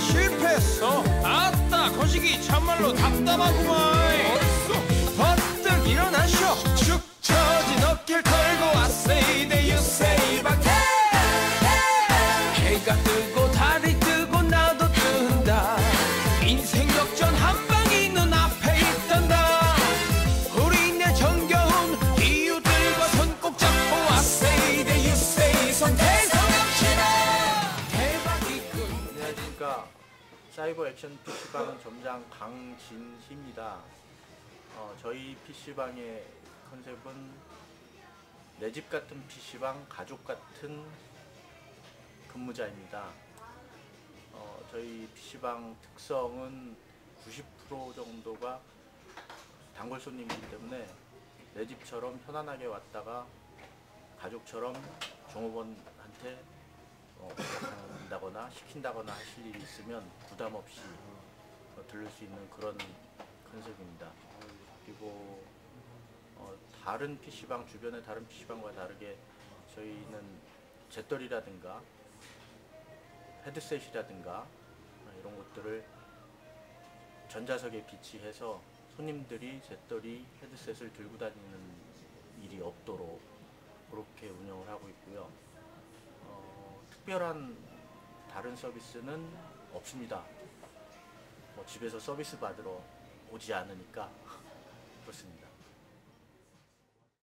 실패했어. 아따 거시기 참말로 답답하구만. 어딨어 일어나셔 쭉. 사이버 액션 PC방 점장 강진희입니다. 어, 저희 PC방의 컨셉은 내 집 같은 PC방, 가족 같은 근무자입니다. 어, 저희 PC방 특성은 90% 정도가 단골 손님이기 때문에 내 집처럼 편안하게 왔다가 가족처럼 종업원한테 어, 부탁한다거나 시킨다거나 하실 일이 있으면 부담 없이 어, 들을 수 있는 그런 컨셉입니다. 그리고 어, 다른 PC방 주변의 다른 PC방과 다르게 저희는 잿더리라든가 헤드셋이라든가 어, 이런 것들을 전자석에 비치해서 손님들이 잿더리 헤드셋을 들고 다니는 일이 없도록 그렇게 운영을 하고 있고요. 어, 특별한 다른 서비스는 없습니다. 뭐 집에서 서비스 받으러 오지 않으니까 그렇습니다.